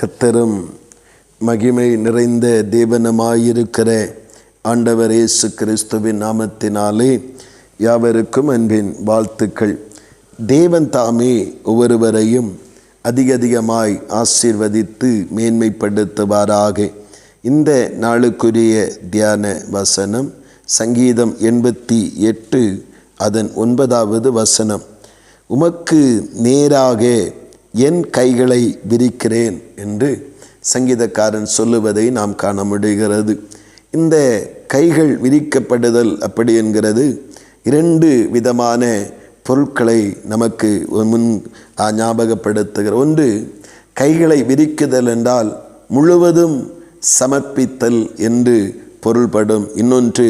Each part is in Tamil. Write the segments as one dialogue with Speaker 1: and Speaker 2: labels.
Speaker 1: கத்தரும் மகிமை நிறைந்த தேவனமாயிருக்கிற ஆண்டவர் இயேசு கிறிஸ்துவின் நாமத்தினாலே யாவருக்கும் அன்பின் வாழ்த்துக்கள். தேவன் தாமே ஒவ்வொருவரையும் அதிக அதிகமாய் ஆசீர்வதித்து மேன்மைப்படுத்துவாராக. இந்த நாளுக்குரிய தியான வசனம் சங்கீதம் எண்பத்தி எட்டு அதன் ஒன்பதாவது வசனம். உமக்கு நேராக என் கைகளை விரிக்கிறேன் என்று சங்கீதக்காரன் சொல்லுவதை நாம் காண முடிகிறது இந்த கைகள் விரிக்கப்படுதல் அப்படி என்கிறது. இரண்டு விதமான பொருட்களை நமக்கு முன் ஞாபகப்படுத்துகிற ஒன்று கைகளை விரிக்குதல் என்றால் முழுவதும் சமர்ப்பித்தல் என்று பொருள்படும். இன்னொன்று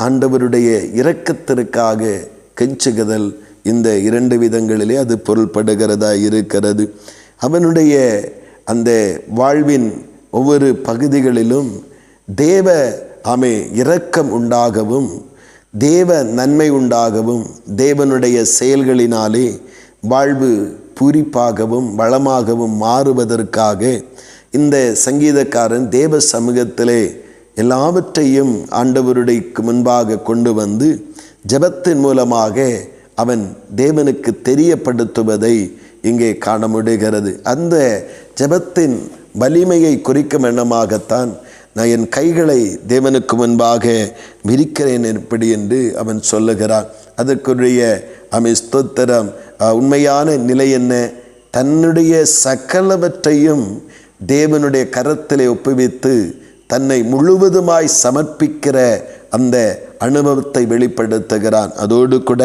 Speaker 1: ஆண்டவருடைய இரக்கத்திற்காக கெஞ்சுகுதல் இந்த இரண்டு விதங்களிலே அது பொருள்படுகிறதா இருக்கிறது. அவனுடைய அந்த வாழ்வின் ஒவ்வொரு பகுதிகளிலும் தேவ ஆமை இரக்கம் உண்டாகவும் தேவ நன்மை உண்டாகவும் தேவனுடைய செயல்களினாலே வாழ்வு பூரிப்பாகவும் வளமாகவும் மாறுவதற்காக இந்த சங்கீதக்காரன் தேவ சமூகத்திலே எல்லாவற்றையும் ஆண்டவருடைக்கு முன்பாக கொண்டு வந்து ஜபத்தின் மூலமாக அவன் தேவனுக்கு தெரியப்படுத்துவதை இங்கே காண முடிகிறது அந்த ஜபத்தின் வலிமையை குறிக்கும் எண்ணமாகத்தான் நான் என் கைகளை தேவனுக்கு முன்பாக விரிக்கிறேன் எப்படி என்று அவன் சொல்லுகிறான். அதற்குரிய அவன் ஸ்தோத்திரம். உண்மையான நிலை என்ன? தன்னுடைய சகலவற்றையும் தேவனுடைய கரத்திலே ஒப்புவித்து தன்னை முழுவதுமாய் சமர்ப்பிக்கிற அந்த அனுபவத்தை வெளிப்படுத்துகிறான். அதோடு கூட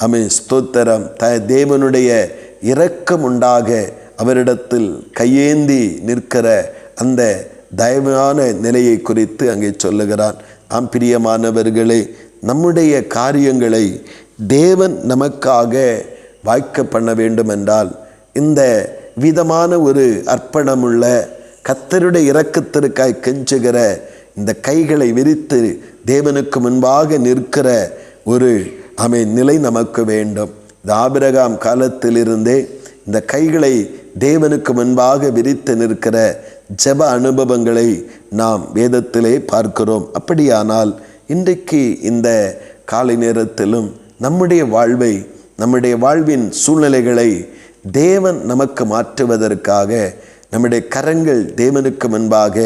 Speaker 1: அமே ஸ்தோத்திரம். த தேவனுடைய இரக்கம் உண்டாக அவரிடத்தில் கையேந்தி நிற்கிற அந்த தயவான நிலையை குறித்து அங்கே சொல்லுகிறான் ஆம் பிரியமானவர்களே நம்முடைய காரியங்களை தேவன் நமக்காக வாய்க்க பண்ண வேண்டுமென்றால் இந்த விதமான ஒரு அர்ப்பணமுள்ள கத்தருடைய இரக்கத்திற்காய் கெஞ்சுகிற இந்த கைகளை விரித்து தேவனுக்கு முன்பாக நிற்கிற ஒரு அமை நிலை நமக்கு வேண்டும். இந்த ஆபிரகாம் காலத்திலிருந்தே இந்த கைகளை தேவனுக்கு முன்பாக விரித்து நிற்கிற ஜப அனுபவங்களை நாம் வேதத்திலே பார்க்கிறோம். அப்படியானால் இன்றைக்கு இந்த காலை நேரத்திலும் நம்முடைய வாழ்வை நம்முடைய வாழ்வின் சூழ்நிலைகளை தேவன் நமக்கு மாற்றுவதற்காக நம்முடைய கரங்கள் தேவனுக்கு முன்பாக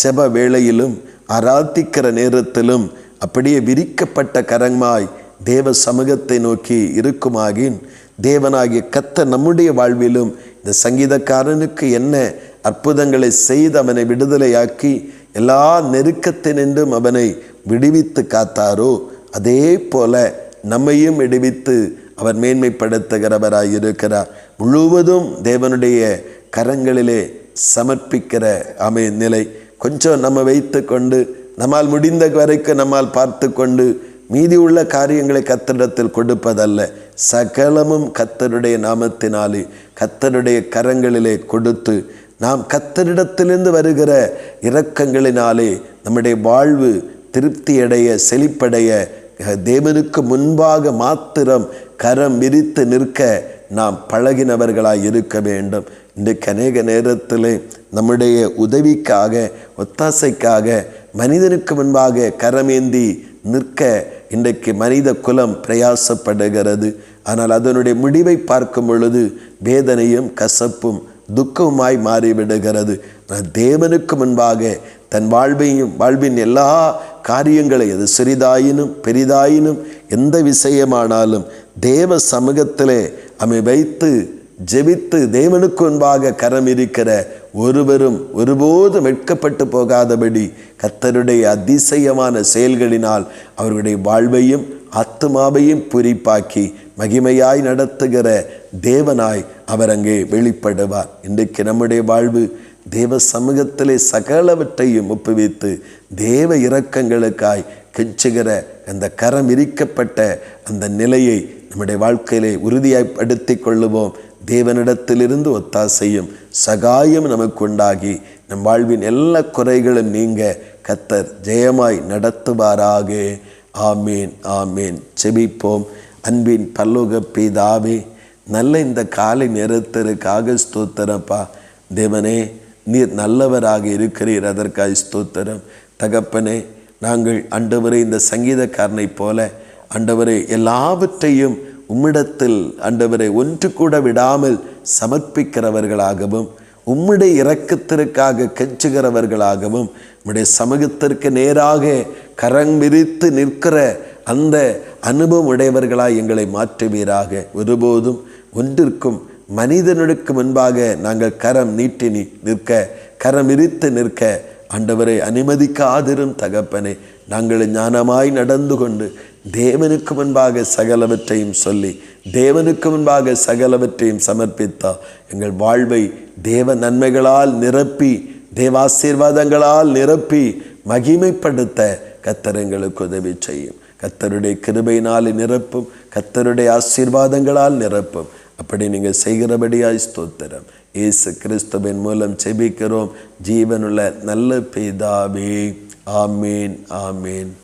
Speaker 1: ஜப வேளையிலும் ஆராதிக்கிற நேரத்திலும் அப்படியே விரிக்கப்பட்ட கரமாய் தேவ சமூகத்தை நோக்கி இருக்குமாகின் தேவனாகிய கத்த நம்முடைய வாழ்விலும் இந்த சங்கீதக்காரனுக்கு என்ன அற்புதங்களை செய்து அவனை விடுதலையாக்கி எல்லா நெருக்கத்தினின்றும் அவனை விடுவித்து காத்தாரோ அதே போல நம்மையும் விடுவித்து அவர் மேன்மைப்படுத்துகிறவராய் இருக்கிறார் முழுவதும் தேவனுடைய கரங்களிலே சமர்ப்பிக்கிற அமை நிலை. கொஞ்சம் நம்ம வைத்து கொண்டு நம்மால் முடிந்த வரைக்கும் நம்மால் பார்த்து கொண்டு மீதி உள்ள காரியங்களை கத்தரிடத்தில் கொடுப்பதல்ல. சகலமும் கத்தருடைய நாமத்தினாலே கத்தருடைய கரங்களிலே கொடுத்து நாம் கத்தரிடத்திலிருந்து வருகிற இரக்கங்களினாலே நம்முடைய வாழ்வு திருப்தியடைய செழிப்படைய தேவனுக்கு முன்பாக மாத்திரம் கரம் விரித்து நிற்க நாம் பழகினவர்களாய் இருக்க வேண்டும். இன்றைக்கு அநேக நேரத்தில் நம்முடைய உதவிக்காக ஒத்தாசைக்காக மனிதனுக்கு முன்பாக கரமேந்தி நிற்க இன்றைக்கு மனித குலம் பிரயாசப்படுகிறது. ஆனால் அதனுடைய முடிவை பார்க்கும் பொழுது வேதனையும் கசப்பும் துக்கமாய் மாறிவிடுகிறது. தேவனுக்கு முன்பாக தன் வாழ்வையும் வாழ்வின் எல்லா காரியங்களை அது சிறிதாயினும் பெரிதாயினும் எந்த விஷயமானாலும் தேவ சமூகத்திலே அமை வைத்து ஜெபித்து தேவனுக்கு முன்பாக கரம் இருக்கிற ஒருவரும் ஒருபோதும் வெட்கப்பட்டு போகாதபடி கத்தருடைய அதிசயமான செயல்களினால் அவர்களுடைய வாழ்வையும் ஆத்மாவையும் புரிப்பாக்கி மகிமையாய் நடத்துகிற தேவனாய் அவர் அங்கே வெளிப்படுவார். இன்றைக்கு நம்முடைய வாழ்வு தேவ சமூகத்திலே சகலவற்றையும் ஒப்புவித்து தேவ இரக்கங்களுக்காய் கெஞ்சுகிற அந்த கரம் விரிக்கப்பட்ட அந்த நிலையை நம்முடைய வாழ்க்கையிலே உறுதியாய் படுத்தி கொள்ளுவோம். தேவனிடத்திலிருந்து ஒத்தாசையும் சகாயம் நமக்கு உண்டாகி நம் வாழ்வின் எல்லா குறைகளும் நீங்க கத்தர் ஜெயமாய் நடத்துவாராக. ஆமேன் ஆமேன். செபிப்போம். அன்பின் பல்லோக பிதாவே நல்ல இந்த காலை நேரத்திற்காக ஸ்தோத்திரப்பா. தேவனே நீர் நல்லவராக இருக்கிறீர். அதற்காக ஸ்தோத்திரம். தகப்பனே நாங்கள் அண்டவரை இந்த சங்கீதக்காரனைப் போல அண்டவரை எல்லாவற்றையும் உம்மிடத்தில் அண்டவரை ஒன்று கூட விடாமல் சமர்ப்பிக்கிறவர்களாகவும் உம்முடைய இரக்கத்திற்காக கெஞ்சுகிறவர்களாகவும் உம்முடைய சமூகத்திற்கு நேராக கரம் விரித்து நிற்கிற அந்த அனுபவம் உடையவர்களாய் எங்களை மாற்றுவீராக. ஒருபோதும் ஒன்றிற்கும் மனிதனுக்கு முன்பாக நாங்கள் கரம் நீட்டி நிற்க கரம் விரித்து நிற்க ஆண்டவரை அனுமதிக்காதிரும் தகப்பனே. நாங்கள் ஞானமாய் நடந்து கொண்டு தேவனுக்கு முன்பாக சகலவற்றையும் சொல்லி தேவனுக்கு முன்பாக சகலவற்றையும் சமர்ப்பித்தால் எங்கள் வாழ்வை தேவ நன்மைகளால் நிரப்பி தேவாசீர்வாதங்களால் நிரப்பி மகிமைப்படுத்த கத்தர் எங்களுக்கு உதவி செய்யும். கத்தருடைய கிருபையினால் நிரப்பும் கத்தருடைய ஆசீர்வாதங்களால் நிரப்பும். அப்படி நீங்கள் செய்கிறபடியாய் ஸ்தோத்திரம். இயேசு கிறிஸ்துவின் மூலம் செபிக்கிறோம் ஜீவனுள்ள நல்ல பிதாவே. ஆமீன் ஆமீன்.